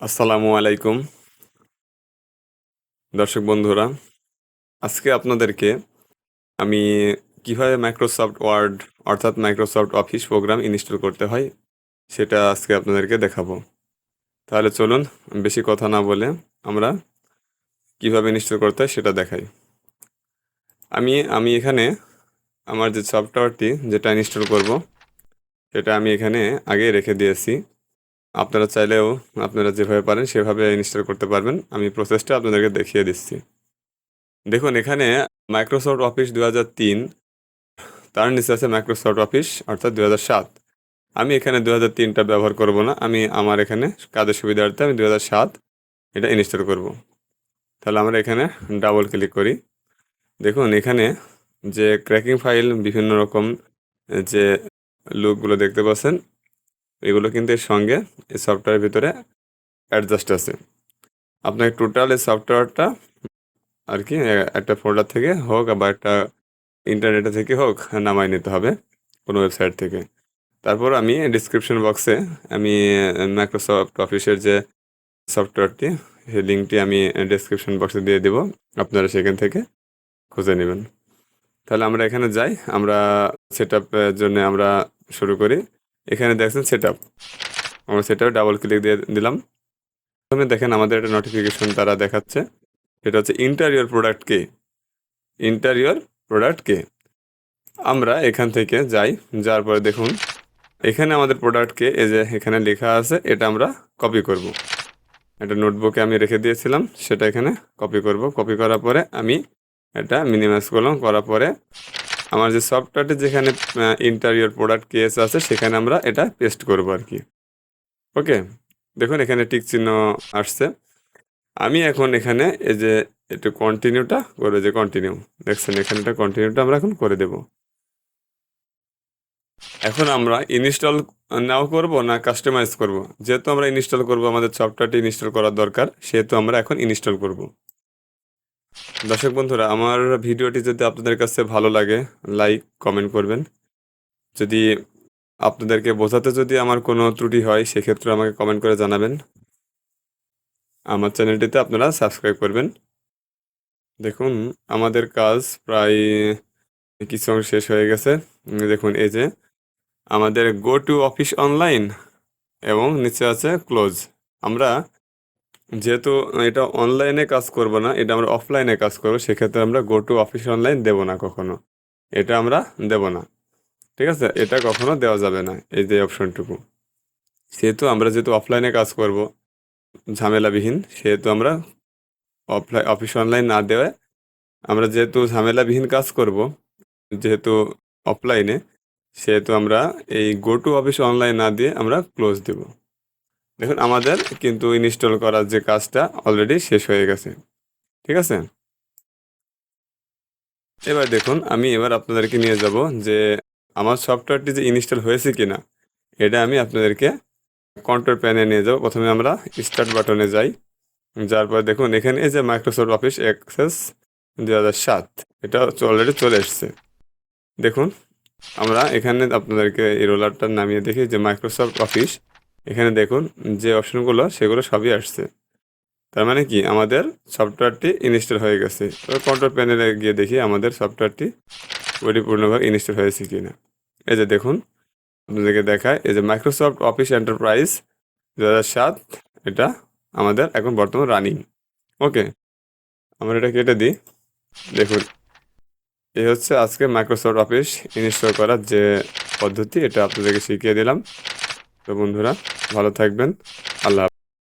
আসসালামু আলাইকুম। দর্শক বন্ধুরা, আজকে আপনাদেরকে আমি কীভাবে মাইক্রোসফট ওয়ার্ড অর্থাৎ মাইক্রোসফট অফিস প্রোগ্রাম ইনস্টল করতে হয়, সেটা আজকে আপনাদেরকে দেখাবো। তাহলে চলুন, বেশি কথা না বলে আমরা কীভাবে ইনস্টল করতে হয় সেটা দেখাই। আমি আমি এখানে আমার যে সফটওয়্যারটি যেটা ইনস্টল করব, সেটা আমি এখানে আগে রেখে দিয়েছি। আপনারা চাইলেও আপনারা যেভাবে পারেন সেভাবে ইনস্টল করতে পারবেন। আমি প্রসেসটা আপনাদেরকে দেখিয়ে দিচ্ছি। দেখুন, এখানে মাইক্রোসফট অফিস দু তার নিচে আছে মাইক্রোসফট অফিস অর্থাৎ দু আমি এখানে দু হাজার তিনটা ব্যবহার করব না। আমি আমার এখানে কাজের সুবিধার্থে আমি দু এটা ইনস্টল করব। তাহলে আমরা এখানে ডাবল ক্লিক করি। দেখুন, এখানে যে ক্র্যাকিং ফাইল বিভিন্ন রকম, যে লুকগুলো দেখতে পাচ্ছেন এগুলো কিন্তু এর সঙ্গে এই সফটওয়্যারের ভিতরে অ্যাডজাস্ট আছে। আপনাকে টোটাল এই সফটওয়্যারটা আর কি একটা ফোল্ডার থেকে হোক বা একটা ইন্টারনেটে থেকে হোক নামাই নিতে হবে কোনো ওয়েবসাইট থেকে। তারপর আমি ডিসক্রিপশন বক্সে আমি মাইক্রোসফট অফিসের যে সফটওয়্যারটি সেই লিঙ্কটি আমি ডিসক্রিপশন বক্সে দিয়ে দেব। আপনারা সেখান থেকে খুঁজে নেবেন। তাহলে আমরা এখানে যাই, আমরা সেট জন্য আমরা শুরু করি। এখানে দেখছেন সেট আপ আমরা সেটা ডাবল ক্লিক দিয়ে দিলাম। প্রথমে দেখেন আমাদের একটা নোটিফিকেশন তারা দেখাচ্ছে। এটা হচ্ছে ইন্টারিয়র প্রোডাক্ট কে ইন্টারিয়র প্রোডাক্ট কে আমরা এখান থেকে যাই যার পরে দেখুন, এখানে আমাদের প্রোডাক্টকে এই যে এখানে লেখা আছে, এটা আমরা কপি করব। একটা নোটবুকে আমি রেখে দিয়েছিলাম, সেটা এখানে কপি করব। কপি করার পরে আমি এটা মিনিমাইজ করলাম করার পরে আমার যে সফটওয়্যারটি যেখানে ইন্টারিয়র প্রোডাক্ট কেস আছে, সেখানে আমরা এটা পেস্ট করব আর কি। ওকে দেখুন, এখানে টিক চিহ্ন আসছে। আমি এখন এখানে এই যে একটু কন্টিনিউটা করে যে কন্টিনিউ দেখছেন, এখানে এটা কন্টিনিউটা আমরা এখন করে দেব। এখন আমরা ইনস্টল নাও করব না কাস্টমাইজ করব? যেহেতু আমরা ইনস্টল করব, আমাদের সফটওয়্যারটি ইনস্টল করার দরকার, সেহেতু আমরা এখন ইনস্টল করব। দর্শক বন্ধুরা, আমার ভিডিওটি যদি আপনাদের কাছে ভালো লাগে, লাইক, কমেন্ট করবেন। যদি আপনাদেরকে বোঝাতে যদি আমার কোনো ত্রুটি হয়, সেক্ষেত্রে আমাকে কমেন্ট করে জানাবেন। আমার চ্যানেলটিতে আপনারা সাবস্ক্রাইব করবেন। দেখুন, আমাদের কাজ প্রায় কিছু অংশ শেষ হয়ে গেছে। দেখুন, এই যে আমাদের গো টু অফিস অনলাইন এবং নিচে আছে ক্লোজ আমরা যেহেতু এটা অনলাইনে কাজ করব না, এটা আমরা অফলাইনে কাজ করব, সেক্ষেত্রে আমরা গো টু অফিস অনলাইন দেব না কখনো। এটা আমরা দেব না। ঠিক আছে? এটা কখনো দেওয়া যাবে না এই যে অপশনটুকু সেহেতু আমরা যেহেতু অফলাইনে কাজ করব, ঝামেলাবিহীন, সেহেতু আমরা অফলাইন অফিস অনলাইন না দেওয়ায় আমরা যেহেতু ঝামেলাবিহীন কাজ করব, যেহেতু অফলাইনে সেহেতু আমরা এই গো টু অফিস অনলাইন না দিয়ে আমরা ক্লোজ দেব। দেখুন, আমাদের কিন্তু ইনস্টল করার যে কাজটা অলরেডি শেষ হয়ে গেছে। ঠিক আছে? এবার দেখুন, আমি এবার আপনাদেরকে নিয়ে যাব যে আমার সফটওয়্যারটি যে ইনস্টল হয়েছে কিনা, এটা আমি আপনাদেরকে কন্ট্রোল প্যানে নিয়ে যাব। প্রথমে আমরা স্টার্ট বাটনে যাই। যার পর দেখুন, এখানে এই যে মাইক্রোসফট অফিস অ্যাক্সেস দু হাজার সাত, এটা অলরেডি চলে এসছে। দেখুন, আমরা এখানে আপনাদেরকে এই রোলারটা নামিয়ে দেখি যে মাইক্রোসফট অফিস এখানে দেখুন যে অপশনগুলো, সেগুলো সবই আসছে। তার মানে কি? আমাদের সফটওয়্যারটি ইনস্টল হয়ে গেছে। এবার কন্ট্রোল প্যানেলে গিয়ে দেখি আমাদের সফটওয়্যারটি পরিপূর্ণভাবে ইনস্টল হয়েছে কি না এই যে দেখুন, আপনাদেরকে দেখায়, এই যে মাইক্রোসফট অফিস এন্টারপ্রাইজ দু সাত, এটা আমাদের এখন বর্তমান রানিং ওকে, আমরা এটা কেটে দিই। দেখুন এই হচ্ছে আজকে মাইক্রোসফট অফিস ইনস্টল করার যে পদ্ধতি, এটা আপনাদেরকে শিখিয়ে দিলাম। তো বন্ধুরা ভালো থাকবেন।